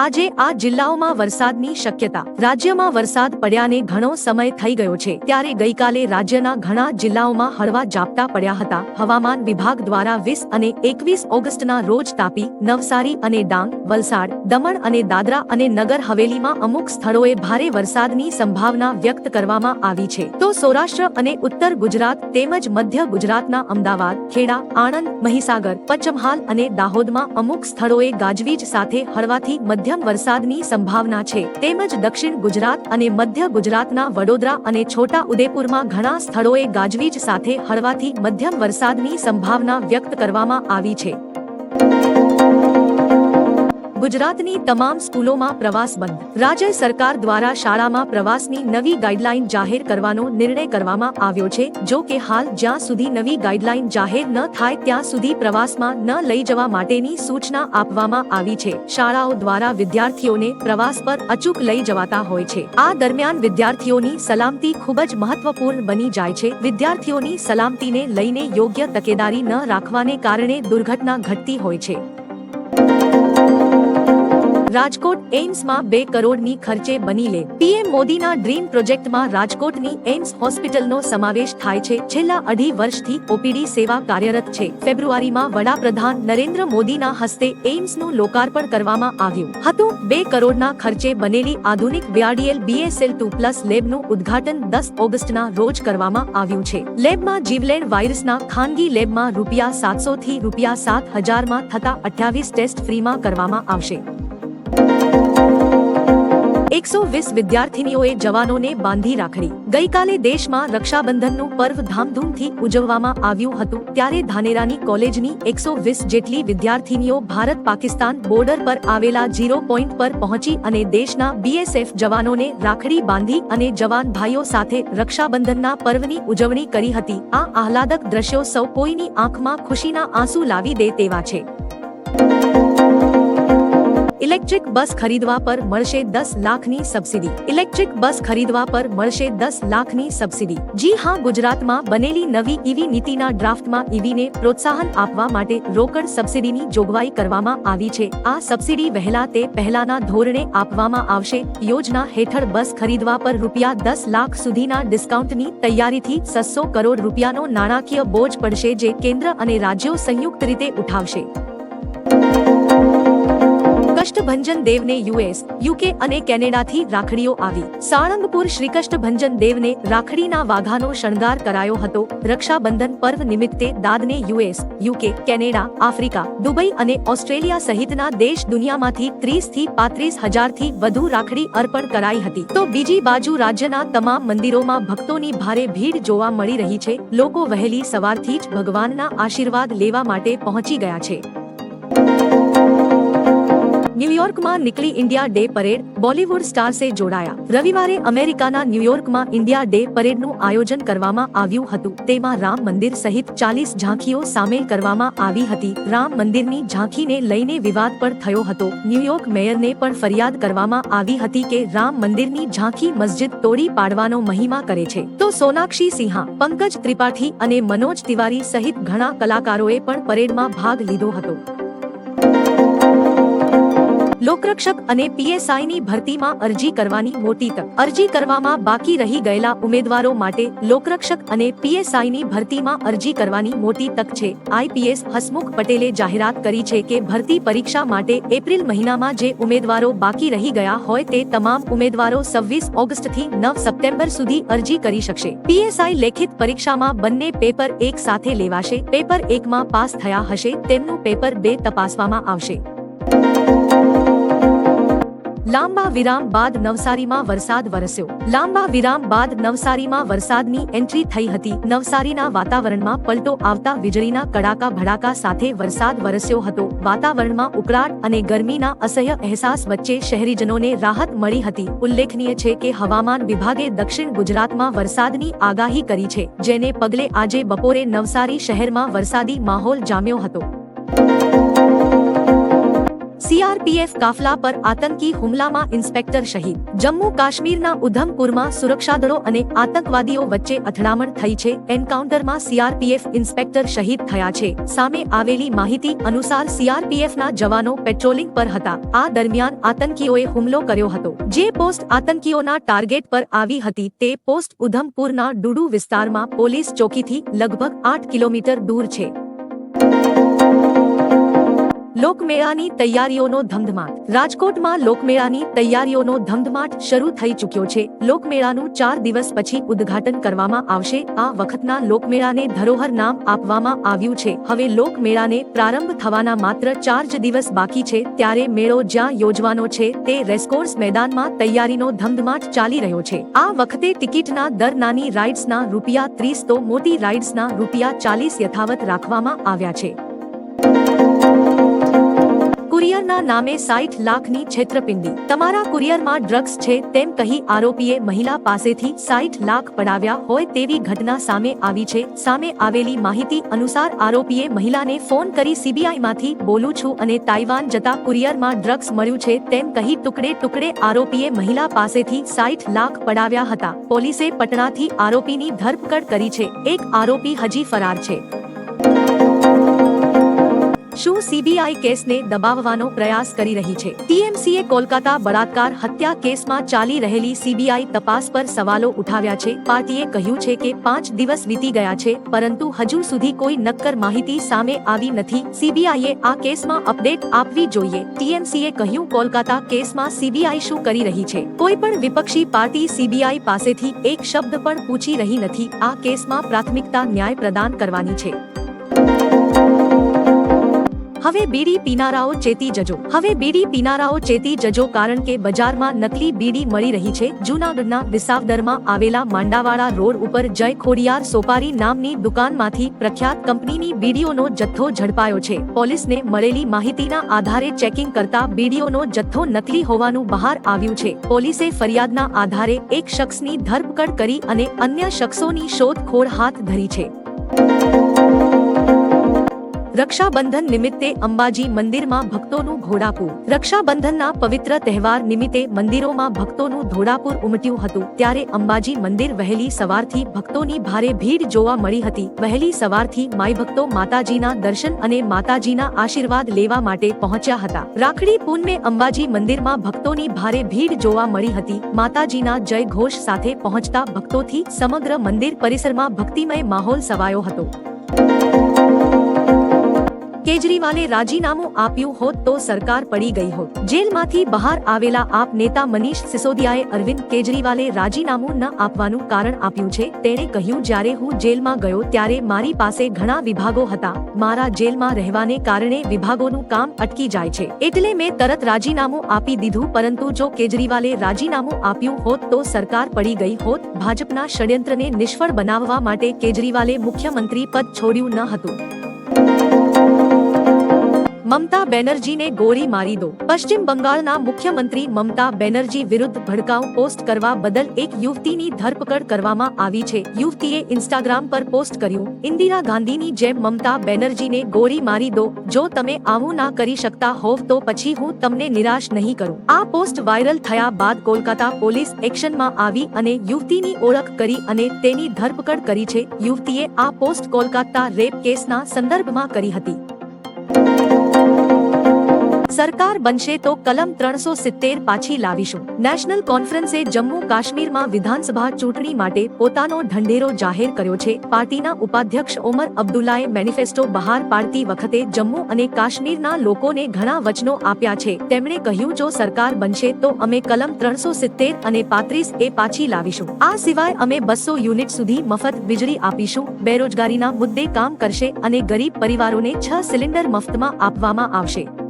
આજે આ જિલ્લાઓમાં વરસાદની શક્યતા. રાજ્યમાં વરસાદ પડ્યાને ઘણો સમય થઈ ગયો છે. ત્યારે ગઈકાલે રાજ્યના ઘણા જિલ્લાઓમાં હળવા ઝાપટા પડ્યા હતા. હવામાન વિભાગ દ્વારા વીસ અને એકવીસ ઓગસ્ટના રોજ તાપી, નવસારી અને ડાંગ, વલસાડ, દમણ અને દાદરા અને નગર હવેલીમાં અમુક સ્થળોએ ભારે વરસાદની સંભાવના વ્યક્ત કરવામાં આવી છે. તો સૌરાષ્ટ્ર અને ઉત્તર ગુજરાત તેમજ મધ્ય ગુજરાતના અમદાવાદ, ખેડા, આણંદ, મહીસાગર, પંચમહાલ અને દાહોદમાં અમુક સ્થળોએ ગાજવીજ સાથે હળવાથી મધ્યમ વરસાદની સંભાવના છે. તેમજ દક્ષિણ ગુજરાત અને મધ્ય ગુજરાતના વડોદરા અને છોટા ઉદેપુરમાં ઘણા સ્થળોએ ગાજવીજ સાથે હળવાથી મધ્યમ વરસાદની સંભાવના વ્યક્ત કરવામાં આવી છે. ગુજરાતની તમામ સ્કૂલોમાં પ્રવાસ બંધ. રાજ્ય સરકાર દ્વારા શાળામાં પ્રવાસની નવી ગાઈડલાઈન જાહેર કરવાનો નિર્ણય કરવામાં આવ્યો છે. જો કે હાલ જ્યાં સુધી નવી ગાઈડલાઈન જાહેર ન થાય ત્યાં સુધી પ્રવાસમાં ન લઈ જવા માટેની સૂચના આપવામાં આવી છે. શાળાઓ દ્વારા વિદ્યાર્થીઓને પ્રવાસ પર અચૂક લઈ જવાતા હોય છે. આ દરમિયાન વિદ્યાર્થીઓની સલામતી ખૂબ જ મહત્વપૂર્ણ બની જાય છે. વિદ્યાર્થીઓની સલામતીને લઈને યોગ્ય તકેદારી ન રાખવાને કારણે દુર્ઘટના ઘટતી હોય છે. રાજકોટ એઇમ્સમાં બે કરોડની ખર્ચે બની લે. પીએમ મોદીના ડ્રીમ પ્રોજેક્ટમાં રાજકોટની એઇમ્સ હોસ્પિટલનો સમાવેશ થાય છે. છેલ્લા અઢી વર્ષથી ઓપીડી સેવા કાર્યરત છે. ફેબ્રુઆરીમાં વડાપ્રધાન નરેન્દ્ર મોદીના હસ્તે એમ્સનું લોકાર્પણ કરવામાં આવ્યું હતું. બે કરોડના ખર્ચે બનેલી આધુનિક વ્યાડીએલ બીએસએલ ટુ પ્લસ લેબનું ઉદ્ઘાટન દસ ઓગસ્ટના રોજ કરવામાં આવ્યું છે. લેબમાં જીવલેણ વાયરસના ખાનગી લેબમાં રૂપિયા સાતસો થી રૂપિયા સાત હજારમાં થતા અઠ્યાવીસ ટેસ્ટ ફ્રીમાં કરવામાં આવશે. એકસો વીસ વિદ્યાર્થીનીઓએ જવાનોને બાંધી રાખડી. ગઈકાલે દેશમાં રક્ષાબંધનનું પર્વ ધામધૂમથી ઉજવવામાં આવ્યું હતું, ત્યારે ધાનેરાની કોલેજની એકસો વીસ જેટલી વિદ્યાર્થીનીઓ ભારત પાકિસ્તાન બોર્ડર પર આવેલા ઝીરો પોઈન્ટ પર પહોંચી અને દેશના બીએસએફ જવાનોને રાખડી બાંધી અને જવાન ભાઈઓ સાથે રક્ષાબંધનના પર્વની ઉજવણી કરી હતી. આ આહલાદક દ્રશ્યો સૌ કોઈની આંખમાં ખુશીના આંસુ લાવી દે તેવા છે. ઇલેક્ટ્રિક બસ ખરીદવા પર મળશે દસ લાખની સબસિડી. ઇલેક્ટ્રિક બસ ખરીદવા પર મળશે દસ લાખની સબસિડી. જી હા, ગુજરાતમાં બનેલી નવી ઈવી નીતિના ડ્રાફ્ટમાં ઈવીને પ્રોત્સાહન આપવા માટે રોકડ સબસિડીની જોગવાઈ કરવામાં આવી છે. આ સબસિડી વહેલા તે પહેલાના ધોરણે આપવામાં આવશે. યોજના હેઠળ બસ ખરીદવા પર રૂપિયા દસ લાખ સુધીના ડિસ્કાઉન્ટની તૈયારીથી સસ્સો કરોડ રૂપિયાનો નાણાકીય બોજ પડશે જે કેન્દ્ર અને રાજ્યો સંયુક્ત રીતે ઉઠાવશે. કષ્ટભંજન દેવને યુએસ યુકે અને કેનેડાથી રાખડીઓ આવી. સાળંગપુર શ્રી કષ્ટભંજન દેવને રાખડીના વાઘાનો શણગાર કરાયો હતો. રક્ષાબંધન પર્વ નિમિત્તે દાદને US UK Canada, Africa, Dubai અને ઓસ્ટ્રેલિયા સહિતના દેશ દુનિયામાંથી ત્રીસથી પાંત્રીસ હજારથી વધુ રાખડી અર્પણ કરાઈ હતી. તો બીજી બાજુ રાજ્યના તમામ મંદિરોમાં ભક્તોની ભારે ભીડ જોવા મળી રહી છે. લોકો વહેલી સવારથી જ ભગવાનના આશીર્વાદ લેવા માટે પહોંચી ગયા છે. ન્યુયોર્કમાં નીકળી ઇન્ડિયા ડે પરેડ બોલીવુડ સ્ટાર્સે જોડાયા. રવિવારે અમેરિકાના ન્યુયોર્કમાં ઇન્ડિયા ડે પરેડનું આયોજન કરવામાં આવ્યું હતું. તેમાં રામ મંદિર સહિત ચાલીસ ઝાંખીઓ સામેલ કરવામાં આવી હતી. રામ મંદિરની ઝાંખીને લઈને વિવાદ પણ થયો હતો. ન્યુયોર્ક મેયરને પણ ફરિયાદ કરવામાં આવી હતી કે રામ મંદિરની ઝાંખી મસ્જિદ તોડી પાડવાનો મહિમા કરે છે. તો સોનાક્ષી સિંહા, પંકજ ત્રિપાઠી અને મનોજ તિવારી સહિત ઘણા કલાકારોએ પણ પરેડમાં ભાગ લીધો હતો. લોકરક્ષક અને પીએસઆઈની ભરતીમાં અરજી કરવાની મોટી તક. અરજી કરવામાં બાકી રહી ગયેલા ઉમેદવારો માટે લોકરક્ષક અને પીએસઆઈની ભરતીમાં અરજી કરવાની મોટી તક છે. આઈપીએસ હસમુખ પટેલે જાહેરાત કરી છે કે ભરતી પરીક્ષા માટે એપ્રિલ મહિનામાં જે ઉમેદવારો બાકી રહી ગયા હોય તે તમામ ઉમેદવારો સવ્વીસ ઓગસ્ટથી નવ સપ્ટેમ્બર સુધી અરજી કરી શકશે. પીએસઆઈ લેખિત પરીક્ષામાં બંને પેપર એક સાથે લેવાશે. પેપર એકમાં પાસ થયા હશે. તેમનું પેપર બે તપાસવામાં આવશે. લાંબા વિરામ બાદ નવસારીમાં વરસાદ વરસ્યો. લાંબા વિરામ બાદ નવસારીમાં વરસાદની એન્ટ્રી થઈ હતી. નવસારીના વાતાવરણમાં પલટો આવતા વીજળીના કડાકા ભડાકા સાથે વરસાદ વરસ્યો હતો. વાતાવરણમાં ઉકળાટ અને ગરમીના અસહ્ય અહેસાસ વચ્ચે શહેરીજનોને રાહત મળી હતી. ઉલ્લેખનીય છે કે હવામાન વિભાગે દક્ષિણ ગુજરાતમાં વરસાદની આગાહી કરી છે, જેને પગલે આજે બપોરે નવસારી શહેરમાં વરસાદી માહોલ જામ્યો હતો. સીઆરપીએફ કાફલા પર આતંકી હુમલામાં ઇન્સ્પેક્ટર શહીદ. જમ્મુ કાશ્મીરના ઉધમપુરમાં સુરક્ષાદળો અને આતંકવાદીઓ વચ્ચે અથડામણ થઈ છે. એન્કાઉન્ટરમાં સીઆરપીએફ ઇન્સ્પેક્ટર શહીદ થયા છે. સામે આવેલી માહિતી અનુસાર સીઆરપીએફના જવાનો પેટ્રોલિંગ પર હતા. આ દરમિયાન આતંકીઓએ હુમલો કર્યો હતો. જે પોસ્ટ આતંકીઓના ટાર્ગેટ પર આવી હતી તે પોસ્ટ ઉધમપુરના ડુડુ વિસ્તારમાં પોલીસ ચોકીથી લગભગ આઠ કિલોમીટર દૂર છે. લોકમેળાની તૈયારીઓનો ધમધમાટ. રાજકોટમાં લોકમેળાની તૈયારીઓનો ધમધમાટ શરૂ થઈ ચૂક્યો છે. લોકમેળાનું ચાર દિવસ પછી ઉદ્ઘાટન કરવામાં આવશે. આ વખતના લોકમેળાને ધરોહર નામ આપવામાં આવ્યું છે. હવે લોકમેળાને પ્રારંભ થવાના માત્ર ચાર જ દિવસ બાકી છે. ત્યારે મેળો જ્યાં યોજવાનો છે તે રેસકોર્સ મેદાનમાં તૈયારીનો ધમધમાટ ચાલી રહ્યો છે. આ વખતે ટિકિટના દર નાની રાઇડ્સના રૂપિયા ત્રીસ તો મોટી રાઇડ્સના રૂપિયા ચાલીસ યથાવત રાખવામાં આવ્યા છે. કુરિયરના નામે સાઠ લાખની છેતરપિંડી. તમારા કુરિયરમાં ડ્રગ્સ છે તેમ કહી આરોપીએ મહિલા પાસેથી સાઠ લાખ પડાવ્યા હોય તેવી ઘટના સામે આવી છે. સામે આવેલી માહિતી અનુસાર આરોપીએ મહિલાને ફોન કરી સીબીઆઈમાંથી બોલું છું અને તાઇવાન જતા કુરિયરમાં ડ્રગ્સ મળ્યું છે તેમ કહી ટુકડે ટુકડે આરોપીએ મહિલા પાસેથી સાઠ લાખ પડાવ્યા હતા. પોલીસે પટણાથી આરોપીની ધરપકડ કરી છે. એક આરોપી હજી ફરાર છે. શું સીબીઆઈ કેસને દબાવવાનો પ્રયાસ કરી રહી છે? ટીએમસીએ કોલકાતા બળાત્કાર હત્યા કેસમાં ચાલી રહેલી સીબીઆઈ તપાસ પર સવાલો ઉઠાવ્યા છે. પાર્ટીએ કહ્યું છે કે પાંચ દિવસ વીતી ગયા છે, પરંતુ હજુ સુધી કોઈ નક્કર માહિતી સામે આવી નથી. સીબીઆઈએ આ કેસમાં અપડેટ આપવી જોઈએ. ટીએમસીએ કહ્યું, કોલકાતા કેસમાં સીબીઆઈ શું કરી રહી છે? કોઈ પણ વિપક્ષી પાર્ટી સીબીઆઈ પાસેથી એક શબ્દ પણ પૂછી રહી નથી. આ કેસમાં પ્રાથમિકતા ન્યાય પ્રદાન કરવાની છે. હવે બીડી પીનારાઓ ચેતી જજો. હવે બીડી પીનારાઓ ચેતી જજો કારણ કે બજારમાં નકલી બીડી મળી રહી છે. જૂનાગઢના વિસાવદરમાં આવેલા માંડાવાડા રોડ ઉપર જય ખોડિયાર સોપારી નામની દુકાનમાંથી પ્રખ્યાત કંપનીની બીડીઓનો જથ્થો ઝડપાયો છે. પોલીસને મળેલી માહિતીના આધારે ચેકિંગ કરતા બીડીઓનો જથ્થો નકલી હોવાનું બહાર આવ્યું છે. પોલીસે ફરિયાદના આધારે એક શખ્સની ધરપકડ કરી અને અન્ય શખ્સોની શોધખોળ હાથ ધરી છે. રક્ષાબંધન નિમિત્તે અંબાજી મંદિરમાં ભક્તોનું ઘોડાપુર. રક્ષાબંધનના પવિત્ર તહેવાર નિમિત્તે મંદિરોમાં ભક્તોનું ઘોડાપુર ઉમટ્યું હતું. ત્યારે અંબાજી મંદિર વહેલી સવારથી ભક્તોની ભારે ભીડ જોવા મળી હતી. વહેલી સવારથી માઈ ભક્તો માતાજીના દર્શન અને માતાજીના આશીર્વાદ લેવા માટે પહોંચ્યા હતા. રાખડી પૂનમે અંબાજી મંદિરમાં ભક્તોની ભારે ભીડ જોવા મળી હતી. માતાજીના જય ઘોષ સાથે પહોંચતા ભક્તોથી સમગ્ર મંદિર પરિસરમાં ભક્તિમય માહોલ સવાયો હતો. કેજરીવાલે રાજીનામું આપ્યું હોત તો સરકાર પડી ગઈ હોત. જેલમાંથી બહાર આવેલા આપ નેતા મનીષ સિસોદિયાએ અરવિંદ કેજરીવાલે રાજીનામું ન આપવાનું કારણ આપ્યું છે. તેણે કહ્યું, જ્યારે હું જેલમાં ગયો ત્યારે મારી પાસે ઘણા વિભાગો હતા. મારા જેલમાં રહેવાને કારણે વિભાગોનું કામ અટકી જાય છે. એટલે મેં તરત રાજીનામું આપી દીધું. પરંતુ જો કેજરીવાલે રાજીનામું આપ્યું હોત તો સરકાર પડી ગઈ હોત. ભાજપના ષડયંત્રને નિષ્ફળ બનાવવા માટે કેજરીવાલે મુખ્યમંત્રી પદ છોડ્યું ન હતું. મમતા બેનર્જીને ગોળી મારી દો. પશ્ચિમ બંગાળના મુખ્યમંત્રી મમતા બેનર્જી વિરુદ્ધ ભડકાઉ પોસ્ટ કરવા બદલ એક યુવતીની ધરપકડ કરવામાં આવી છે. યુવતીએ ઇન્સ્ટાગ્રામ પર પોસ્ટ કર્યું, ઇન્દિરા ગાંધીની જેમ મમતા બેનર્જીને ગોળી મારી દો. જો તમે આવું ના કરી શકતા હોવ તો પછી હું તમને નિરાશ નહીં કરું. આ પોસ્ટ વાયરલ થયા બાદ કોલકાતા પોલીસ એક્શનમાં આવી અને યુવતીની ઓળખ કરી અને તેની ધરપકડ કરી છે. યુવતીએ આ પોસ્ટ કોલકાતા રેપ કેસના સંદર્ભમાં કરી હતી. સરકાર બનશે તો કલમ ત્રણસો સિત્તેર પાછી લાવીશું. નેશનલ કોન્ફરન્સે જમ્મુ કાશ્મીરમાં વિધાનસભા ચૂંટણી માટે પોતાનો ઢંઢેરો જાહેર કર્યો છે. પાર્ટીના ઉપાધ્યક્ષ ઓમર અબ્દુલ્લાએ મેનિફેસ્ટો બહાર પાડતી વખતે જમ્મુ અને કાશ્મીરના લોકોને ઘણા વચનો આપ્યા છે. તેમણે કહ્યું, જો સરકાર બનશે તો અમે કલમ ત્રણસો સિત્તેર અને પાંત્રીસ એ પાછી લાવીશું. આ સિવાય અમે બસો યુનિટ સુધી મફત વીજળી આપીશું. બેરોજગારીના મુદ્દે કામ કરશે અને ગરીબ પરિવારોને છ સિલિન્ડર મફતમાં આપવામાં આવશે.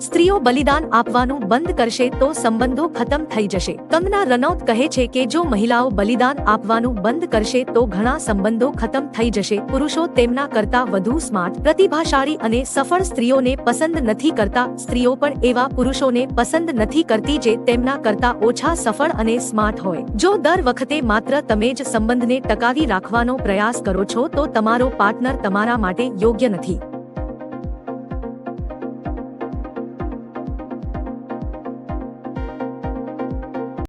સ્ત્રીઓ બલિદાન આપવાનું બંધ કરશે તો સંબંધો ખતમ થઈ જશે. કંગના રનૌત કહે છે કે જો મહિલાઓ બલિદાન આપવાનું બંધ કરશે તો ઘણા સંબંધો ખતમ થઈ જશે. પુરુષો તેમના કરતા વધુ સ્માર્ટ, પ્રતિભાશાળી અને સફળ સ્ત્રીઓને પસંદ નથી કરતા. સ્ત્રીઓ પણ એવા પુરુષોને પસંદ નથી કરતી જે તેમના કરતા ઓછા સફળ અને સ્માર્ટ હોય. જો દર વખતે માત્ર તમે જ સંબંધને ટકાવી રાખવાનો પ્રયાસ કરો છો તો તમારો પાર્ટનર તમારા માટે યોગ્ય નથી.